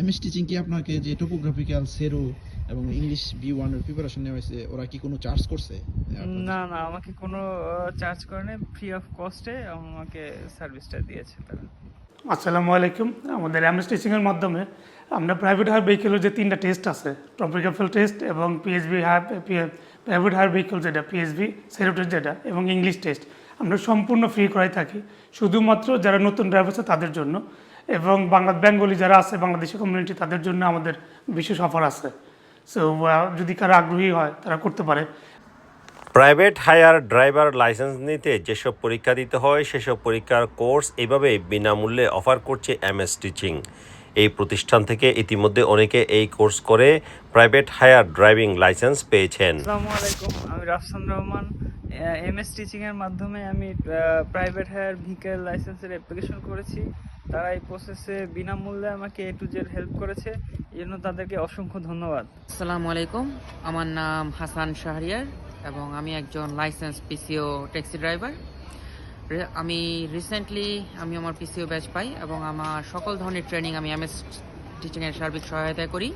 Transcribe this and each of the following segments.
MS teaching কি আপনাকে যে টোপোগ্রাফিক্যাল সেরো এবং ইংলিশ বি ওয়ানের প্রিপারেশন নেওয়া হয়েছে ওরা কি কোনো চার্জ করছে? না না আমাকে কোনো চার্জ করে নেই ফ্রি অফ কস্টে আমাকে সার্ভিসটা দিয়েছে তারা। আসসালামু আলাইকুম। আমাদের এমএস টিচিংয়ের মাধ্যমে আমরা প্রাইভেট হায়ার ভেহিকেলের যে তিনটা টেস্ট আছে ট্রপিক্যাল টেস্ট এবং PHV hire private hire vehicle যেটা পিএইচবি সেরো টেস্ট যেটা এবং ইংলিশ টেস্ট আমরা সম্পূর্ণ ফ্রি করাই থাকি। শুধুমাত্র যারা নতুন ড্রাইভার আছে তাদের জন্য। এবং বাংলা বেঙ্গলি যারা আছে বাংলাদেশি কমিউনিটি তাদের জন্য আমাদের বিশেষ অফার আছে। সো যদি কারও আগ্রহী হয় তারা করতে পারে। প্রাইভেট হায়ার ড্রাইভার লাইসেন্স নিতে যেসব পরীক্ষা দিতে হয় সেসব পরীক্ষার কোর্স এইভাবে বিনামূল্যে অফার করছে এমএস টিচিং এই প্রতিষ্ঠান থেকে ইতিমধ্যে অনেকে এই কোর্স করে প্রাইভেট হায়ার ড্রাইভিং লাইসেন্স পেয়েছেন। আসসালামু আলাইকুম আমি Rafsan Rahman. M S teaching এর মাধ্যমে আমি প্রাইভেট হায়ার ভেহিকেল লাইসেন্সের অ্যাপ্লিকেশন করেছি। তারা এই প্রসেসে বিনামূল্যে আমাকে এ টু জেড হেল্প করেছে, এই জন্য তাদেরকে অসংখ্য ধন্যবাদ। আসসালামু আলাইকুম। আমার নাম হাসান শাহরিয়ার এবং আমি একজন লাইসেন্স পিসিও ট্যাক্সি ড্রাইভার আমি রিসেন্টলি আমি আমার পিসিও ব্যাচ পাই এবং আমার সকল ধরনের ট্রেনিং আমি এম এস টিচিংয়ের সার্বিক সহায়তা করি।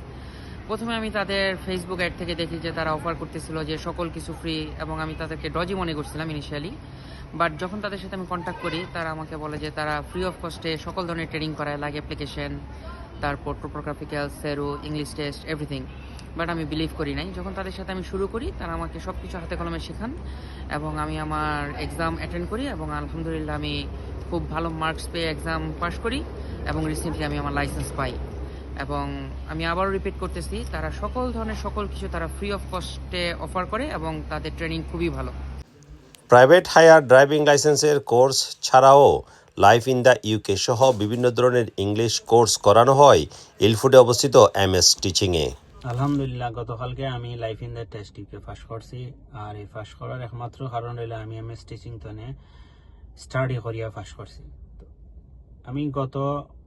প্রথমে আমি তাদের ফেসবুক অ্যাড থেকে দেখি যে তারা অফার করতেছিল যে সকল কিছু ফ্রি এবং আমি তাদেরকে ডজি মনে করছিলাম ইনিশিয়ালি বাট যখন তাদের সাথে আমি কন্ট্যাক্ট করি, তারা আমাকে বলে যে তারা ফ্রি অফ কস্টে সকল ধরনের ট্রেনিং করায় লাগে অ্যাপ্লিকেশন তারপর topographical SERU English test everything but আমি বিলিভ করি নাই। যখন তাদের সাথে আমি শুরু করি, তারা আমাকে সব কিছু হাতে কলমে শেখান এবং আমি আমার এক্সাম অ্যাটেন্ড করি এবং আলহামদুলিল্লাহ আমি খুব ভালো মার্কস পেয়ে এক্সাম পাশ করি এবং রিসেন্টলি আমি আমার লাইসেন্স পাই। এবং আমি আবারও রিপিট করতেছি তারা সকল ধরনের সকল কিছু তারা ফ্রি অফ কস্টে অফার করে এবং তাদের ট্রেনিং খুবই ভালো। প্রাইভেট হায়ার ড্রাইভিং লাইসেন্সের কোর্স ছাড়াও লাইফ ইন দ্য ইউকে সহ বিভিন্ন ধরনের ইংলিশ কোর্স করানো হয় ইলফুডে অবস্থিত এম এস টিচিংয়ে আলহামদুলিল্লাহ গতকালকে আমি life in the test UK pass করছি। আর এই পাস করার একমাত্র কারণ হইল আমি এম এস টিচিং তনে স্টাডি করিয়া পাস করছি। তো আমি গত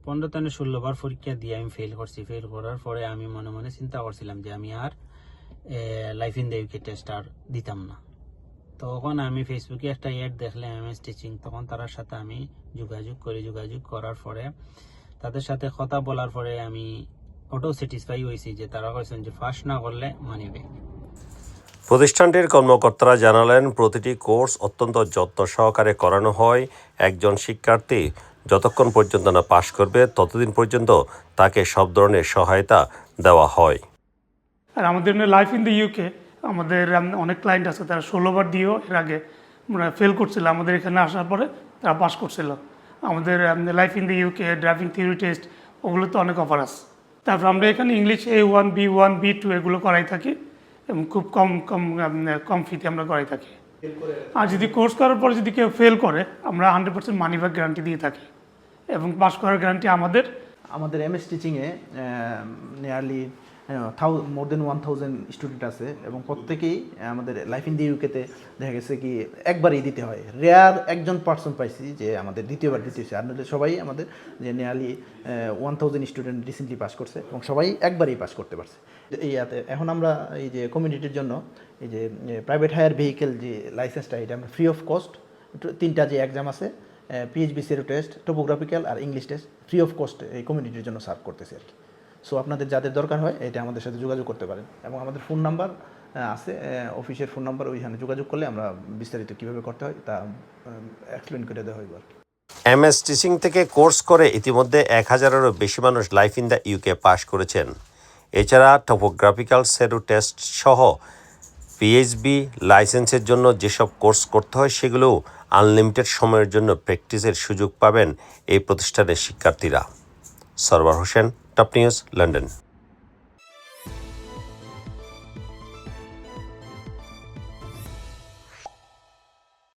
পনেরো থেকে ষোলো বার পরীক্ষা দিয়ে আমি ফেল করছি। ফেল করার পরে আমি মনে মনে চিন্তা করছিলাম যে আমি আর লাইফ ইন ইউকে টেস্ট আর দিতাম না। তখন আমি ফেসবুকে একটা অ্যাড দেখলে এম এস টিচিং তখন তার সাথে আমি যোগাযোগ করি। যোগাযোগ করার পরে তাদের সাথে কথা বলার পরে আমি অটো স্যাটিসফাই হয়েছি যে তারা কয়েছেন যে ফার্স্ট না করলে মানি মানিবে প্রতিষ্ঠানটির কর্মকর্তারা জানালেন, প্রতিটি কোর্স অত্যন্ত যত্ন সহকারে করানো হয়। একজন শিক্ষার্থী যতক্ষণ পর্যন্ত না পাশ করবে, ততদিন পর্যন্ত তাকে সব ধরনের সহায়তা দেওয়া হয়। আর আমাদের লাইফ ইন দ্য ইউকে আমাদের অনেক ক্লায়েন্ট আছে, তারা ষোলোবার দিয়েও এর আগে ফেল করছিল, আমাদের এখানে আসার পরে তারা পাস করছিল। আমাদের life in the UK driving theory test ওগুলো তো অনেক অফার আছে। তারপর আমরা এখানে English A one B one B two এগুলো করাই থাকি, এবং খুব কম কম কম ফিতে আমরা করাই থাকি। আর যদি কোর্স করার পরে যদি কেউ ফেল করে আমরা hundred percent money back guarantee দিয়ে থাকি। এবং পাস করার গ্যারান্টি আমাদের আমাদের M S টিচিংয়ে nearly more than one thousand student আছে এবং প্রত্যেকেই আমাদের লাইফ ইন দি ইউকেতে দেখা গেছে কি একবারই দিতে হয়। রেয়ার একজন পার্সন পাইছি যে আমাদের দ্বিতীয়বার দিতে হয়েছে। আর সবাই আমাদের যে nearly one thousand student recently pass করছে এবং সবাই একবারই পাস করতে পারছে। এই ইয়াতে এখন আমরা এই যে কমিউনিটির জন্য এই যে প্রাইভেট হায়ার ভেহিকেল যে লাইসেন্সটা এটা আমরা ফ্রি অফ কস্ট তিনটা যে এক্সাম আছে PHV SERU test topographical R English test free of cost এই কমিউনিটির জন্য সার্ভ করতেছে আর কি। সো আপনাদের যাদের দরকার হয়, এটা আমাদের সাথে যোগাযোগ করতে পারেন। এবং আমাদের ফোন নাম্বার আছে অফিসের ফোন নাম্বার, ওইখানে যোগাযোগ করলে আমরা বিস্তারিত কীভাবে করতে হয়, তা এক্সপ্লেন করে দেওয়া হইব আর কি। এমএস টিচিং থেকে কোর্স করে ইতিমধ্যে এক হাজারেরও বেশি মানুষ life in the UK pass করেছেন। এছাড়া টোপোগ্রাফিক্যাল সেরো টেস্ট সহ পিএইচবি লাইসেন্সের জন্য যেসব কোর্স করতে হয়, সেগুলো আনলিমিটেড সময়ের জন্য প্র্যাকটিসের সুযোগ পাবেন এই প্রতিষ্ঠানের শিক্ষার্থীরা। Sarwar Hossain top news London